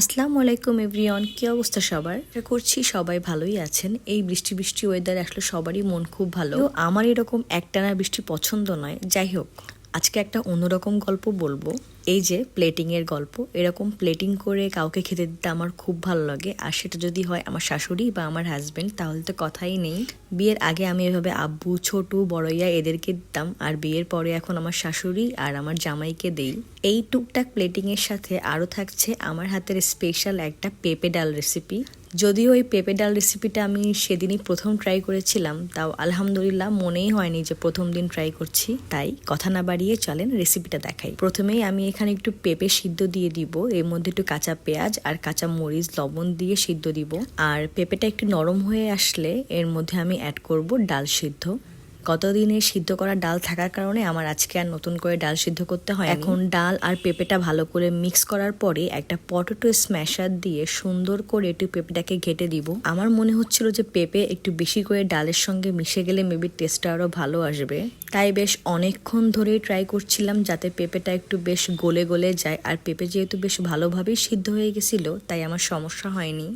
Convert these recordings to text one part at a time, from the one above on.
আসসালামু আলাইকুম, এভরিওয়ান। কী অবস্থা সবার? আশা করছি সবাই ভালোই আছেন। এই বৃষ্টি বৃষ্টি ওয়েদার আসলে সবারই মন খুব ভালো। আমার এরকম একটানা বৃষ্টি পছন্দ নয়। যাই হোক আজকে একটা অন্যরকম গল্প বলব। এই যে প্লেটিং এর গল্প, এরকম প্লেটিং করে কাউকে খেতে দিতে আমার খুব ভালো লাগে। আর সেটা যদি হয় আমার শাশুড়ি বা আমার হাজবেন্ড তাহলে তো কথাই নেই। বিয়ের আগে আমি এভাবে আব্বু, ছোটু, বড়ইয়া এদেরকে দিতাম। আর বিয়ের পরে এখন আমার শাশুড়ি আর আমার জামাইকে দেই। এই টুকটাক প্লেটিং এর সাথে আরও থাকছে আমার হাতের স্পেশাল একটা পেঁপে ডাল রেসিপি যদিও এই পেঁপে ডাল রেসিপিটা আমি সেদিনই প্রথম ট্রাই করেছিলাম, তাও আলহামদুলিল্লাহ মনেই হয়নি যে প্রথম দিন ট্রাই করছি, তাই কথা না বাড়িয়ে চলেন রেসিপিটা দেখাই। প্রথমেই আমি এখানে একটু পেঁপে সিদ্ধ দিয়ে দিব, এর মধ্যে একটু কাঁচা পেঁয়াজ আর কাঁচা মরিচ লবণ দিয়ে সিদ্ধ দিব। আর পেঁপেটা একটু নরম হয়ে আসলে এর মধ্যে আমি অ্যাড করব ডাল সিদ্ধ। গতদিনে সিদ্ধ করা ডাল থাকার কারণে আমার আজকে আর নতুন করে ডাল সিদ্ধ করতে হয় এখন ডাল আর পেঁপেটা ভালো করে মিক্স করার পরে একটা পটেটো স্ম্যাশার দিয়ে সুন্দর করে একটু পেঁপেটাকে ঘেটে দিব। আমার মনে হচ্ছিল যে পেঁপে একটু বেশি করে ডালের সঙ্গে মিশে গেলে মেবি টেস্টটা আরও ভালো আসবে। তাই বেশ অনেকক্ষণ ধরেই ট্রাই করছিলাম যাতে পেঁপেটা একটু বেশ গলে গলে যায়। আর পেঁপে যেহেতু বেশ ভালোভাবেই সিদ্ধ হয়ে গেছিল তাই আমার সমস্যা হয়নি।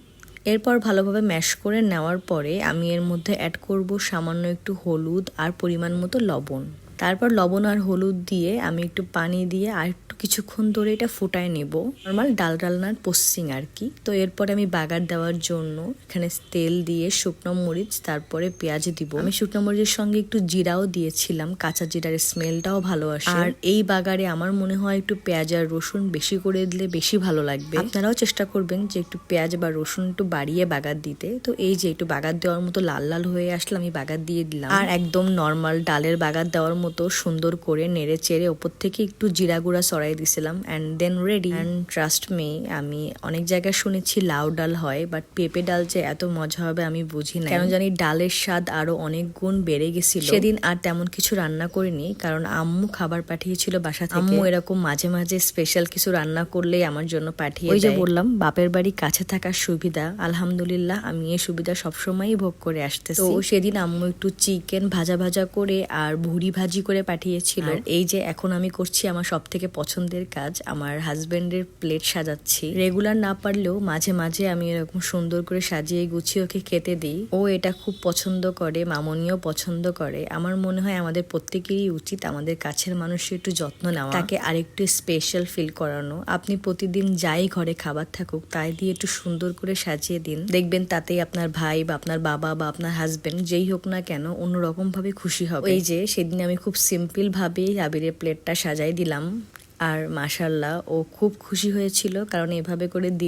এরপর ভালোভাবে ম্যাশ করে নেওয়ার পরে আমি এর মধ্যে অ্যাড করব সামান্য একটু হলুদ আর পরিমাণ মতো লবণ। তারপর লবণ আর হলুদ দিয়ে আমি একটু পানি দিয়ে আর কিছুক্ষণ ধরে এটা ফুটায় নেব। নর্মাল ডাল ডালনার পশ্চিং আর কি। তো এরপরে আমি বাগার দেওয়ার জন্য এখানে তেল দিয়ে শুকনো মরিচ, তারপরে পেঁয়াজ দিব। আমি শুকনো মরিচের সঙ্গে একটু জিরাও দিয়েছিলাম, কাঁচা জিরার স্মেলটাও ভালো আসে। আর এই বাগারে আমার মনে হয় একটু পেঁয়াজ আর রসুন বেশি করে দিলে বেশি ভালো লাগবে। আপনারাও চেষ্টা করবেন যে একটু পেঁয়াজ বা রসুন একটু বাড়িয়ে বাগার দিতে। তো এই যে একটু বাগার দেওয়ার মতো লাল লাল হয়ে আসলে আমি বাগার দিয়ে দিলাম। আর একদম নর্মাল ডালের বাগার দেওয়ার মতো সুন্দর করে নেড়ে চেড়ে ওপর থেকে একটু জিরা গুঁড়া সরাই দিছিলাম and then ready and trust me আমি অনেক জায়গায় শুনেছি লাউ ডাল হয় বাট পেঁপে ডাল যে এত মজা হবে আমি বুঝি না কেন জানি ডালের স্বাদ আরও অনেক গুণ বেড়ে গেছিল। সেদিন আর তেমন কিছু রান্না করিনি কারণ আম্মু খাবার পাঠিয়েছিল বাসা থেকে। আম্মু এরকম মাঝে মাঝে স্পেশাল কিছু রান্না করলেই আমার জন্য পাঠিয়ে ওই যে বললাম বাপের বাড়ি কাছে থাকার সুবিধা। আলহামদুলিল্লাহ আমি এই সুবিধা সবসময়ই ভোগ করে আসতেছি। তো সেদিন আম্মু একটু চিকেন ভাজা ভাজা করে আর ভুড়ি ভাজি করে পাঠিয়েছিল। এই যে এখন আমি করছি আমার সব থেকে পছন্দের কাজ আমার হাজবেন্ডের প্লেট সাজাচ্ছি। রেগুলার না পারলেও মাঝে মাঝে আমি এরকম সুন্দর করে সাজিয়ে গুছিয়ে ওকে খেতে দিই। ও এটা খুব পছন্দ করে, মামনিও পছন্দ করে। আমার মনে হয় আমাদের প্রত্যেকেরই উচিত আমাদের কাছের মানুষের একটু যত্ন নেওয়া। তাকে আরেকটু স্পেশাল ফিল করানো। আপনি প্রতিদিন যাই ঘরে খাবার থাকুক, তাই দিয়ে একটু সুন্দর করে সাজিয়ে দিন। দেখবেন তাতেই আপনার ভাই বা আপনার বাবা বা আপনার হাজবেন্ড যেই হোক না কেন অন্যরকম ভাবে খুশি হবে। এই যে, সেদিন আমি খুব সিম্পল ভাবেই আবিরের প্লেটটা সাজাই দিলাম। আর মাসাল্লাহ ও খুব খুশি হয়েছিল কারণ এভাবে করে দিল